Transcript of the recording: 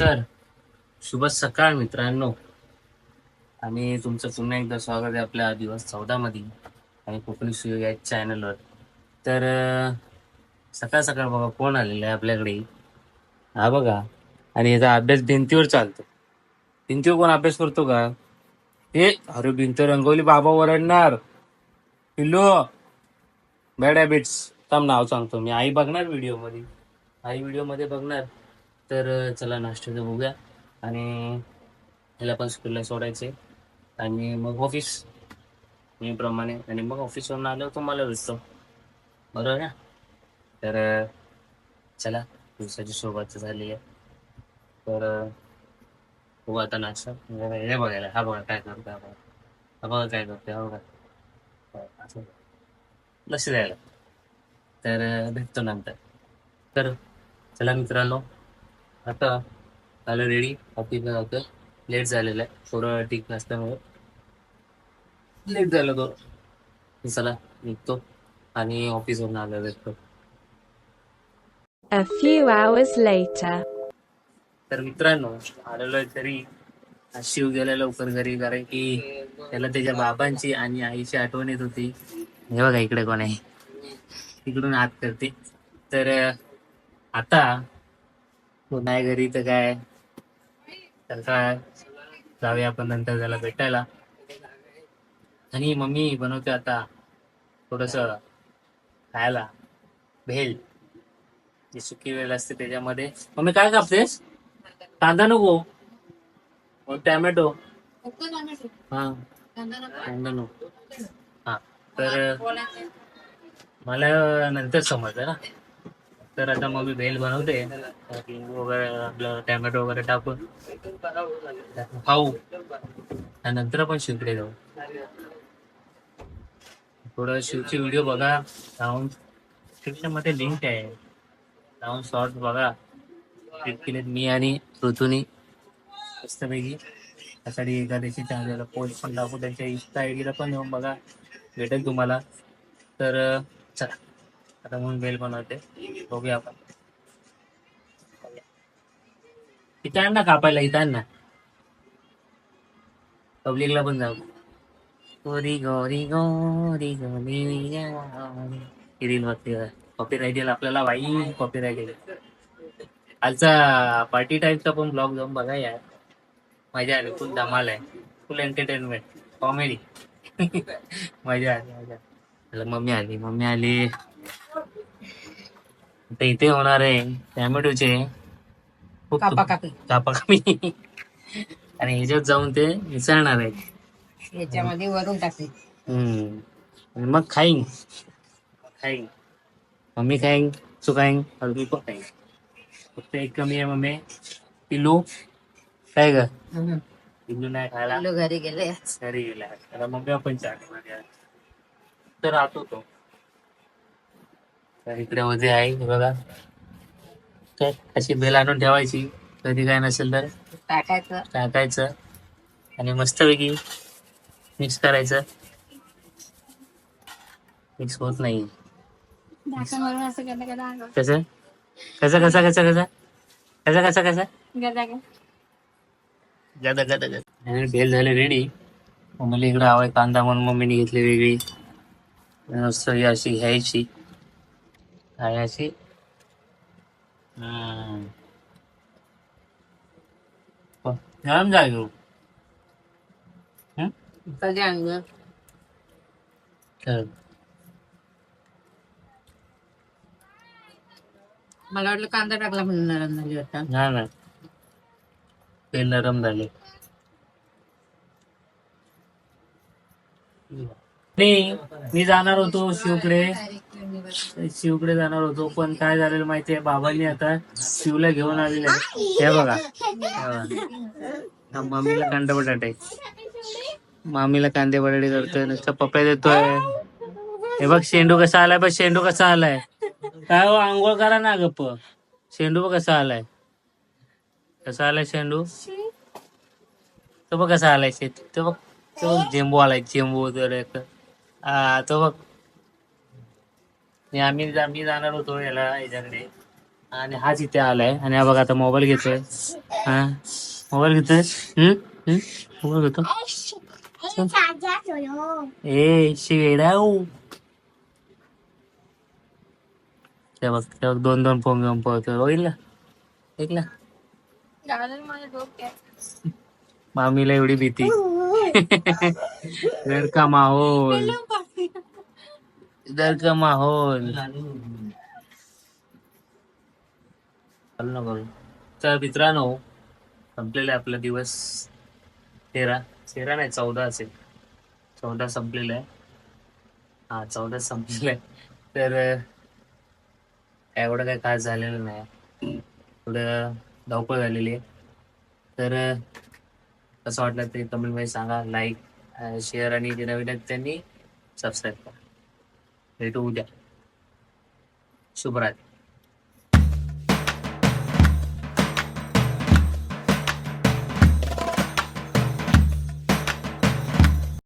तर शुभ सकाळ मित्रांनो. आणि तुमचं पुन्हा एकदा स्वागत आहे आपल्या दिवस चौदा मध्ये आणि कोकणी सुयोग या चॅनलवर तर सकाळ सकाळ बघा कोण आलेला आहे आपल्याकडे. हा बघा. आणि याचा अभ्यास भिंतीवर चालतो. भिंतीवर कोण अभ्यास करतो का? हे अरे भिंत रंगवली बाबा ओरडणार. पिल्लू. बॅड हॅबिट्स तम नाव सांगतो मी. आई बघणार व्हिडिओमध्ये? आई व्हिडिओमध्ये बघणार. तर चला नाश्त्याचं बघूया. आणि ह्याला पण स्कूलला सोडायचे आणि मग ऑफिस नेहमीप्रमाणे आणि मग ऑफिसवरून आल्यावर तुम्हाला भेटतो. बरोबर ना? तर चला. दिवसाची सुरुवात झाली आहे. तर अं, बघू आता नाश्ता. हे बघायला. हा बघा काय करतो हा बघा हा बघा काय करतो हा बघा. असं. लक्ष द्यायला. तर भेटतो नंतर. तर चला मित्रांनो. आता आलं रेडी ऑफिसला जातं लेट झालेलं आहे. थोडं ठीक नसल्यामुळे. लेट झालं तो. चला निघतो. आणि ऑफिसवरून आलं भेटतो. A few hours later. तर मित्रांनो आलेलो तरी आज शिव गेला लवकर घरी कारण की त्याला त्याच्या बाबांची आणि आईची आठवण येत होती. हे बघा इकडे कोण आहे. तिकडून हात करते. तर आता नाही घरी तर काय? तर काय जाऊया आपण नंतर त्याला भेटायला. आणि मम्मी बनवते आता थोडस खायला. भेल. जी सुकी वेल असते त्याच्यामध्ये. मम्मी काय कापतेस? कांदा नको. मग टॅमॅटो. हा कांदा नको. हा तर मला नंतर समजलं ना. तर आता मग मी भेल बनवते. वगैरे आपलं टॅमॅटो वगैरे टाकून. खाऊ. आणि नंतर आपण शिवकडे जाऊ थोडं शिवची व्हिडिओ बघा. राऊंड description मध्ये लिंक आहे. जाऊन शॉर्ट बघा. क्लिक केलेत मी आणि ऋतूनी मस्तपैकी. त्यासाठी एखाद्याची आलेला पोस्ट पण टाकू. त्यांच्या इन्स्टा आय डीला पण येऊन बघा. भेटेल तुम्हाला. तर चला. आता म्हणून बेल बनवते. बघूया आपण. इथं आण ना कापायला इथं आण ना पब्लिकला पण जाऊ. गोरी गोरी गोरी गोरी ही रील वरती कॉपी राईट येईल आपल्याला बाई कॉपी राईट येईल कालचा पार्टी टाईपचा पण ब्लॉग जाऊन बघा यार. मजा आली फुल धमाल आहे. फुल एंटरटेनमेंट कॉमेडी मजा आली मजा आली. मम्मी आली मम्मी आली. आता इथे होणार आहे. टॅमॅटोचे खूप कापा कापी. कापा कमी आणि ह्याच्यात जाऊन ते मिसळणार आहे याच्यामध्ये वरून टाकते. हम्म. आणि मग खाईन. खाईन. मम्मी खाईन तू खाईन मी पण खाईन. फक्त एक कमी आहे मम्मी. पिलू काय ग? पिलू नाही खायला. पिल्लू घरी गेले. घरी गेला. त्याला मम्मी आपण चाट तर राहतो तो. तर इकडे मध्ये आहे हे बघा. काय अशी बेल आणून ठेवायची कधी काय नसेल तर. टाकायचं. टाकायचं. आणि मस्तपैकी मिक्स करायचं. मिक्स होत नाही. कसं? कसं कसं कसं कसं? कसं कसं कसं? गदा गदा. गदा भेल झाले रेडी मम्मीला इकडे हवाय कांदा म्हणून मम्मीने घेतली वेगळी. मस्त अशी घ्यायची. जाय घेऊ कधी आणलं तर मला वाटलं कांदा टाकला म्हणून नरम झाली होता नाही नाही ते नरम झाले नाही मी जाणार होतो शिवकडे शिवकडे जाणार होतो पण काय झालेलं माहितीये? बाबांनी आता शिवला घेऊन आलेले हे बघा. मामीला कांदे कांदा बटाटे. मामीला कांदे बटाटे करतोय नुसतं पप्या देतोय. हे बघ शेंडू कसा आलाय बघ शेंडू कसा आलाय? काय हो आंघोळ करा ना गप्प. शेंडू बघ कसा आलाय. कसा आलाय शेंडू? तो बघ कसा आलाय शेत तो बघ तो बघ झेंबू आलाय झेंबू वगैरे. हा तो बघ. आणि आम्ही आम्ही जाणार होतो याला याच्याकडे. आणि हाच इथे आलाय. आणि हा बघा आता मोबाईल घेतोय. हा? मोबाईल घेतोय? हम्म हम्म मोबाईल घेतो? ए शिवेडाऊ ते बघ ते बघ दोन दोन फोन घेऊन पळतोय. बघितलं? ऐकलं? मामीला एवढी भीती. घर का माहोल. इधर का माहोल? चालू ना करू. तर मित्रांनो संपलेला आपला दिवस. तेरा तेरा नाही चौदा असेल. चौदा संपलेला आहे. हा चौदा संपलेला आहे. तर एवढं काही खास झालेलं नाही. थोडं धावपळ झालेली आहे. तर कसं वाटलं ते कमेंटमध्ये सांगा. लाईक शेअर आणि जे नवीन आहेत त्यांनी सबस्क्राईब करा. itu udah hati.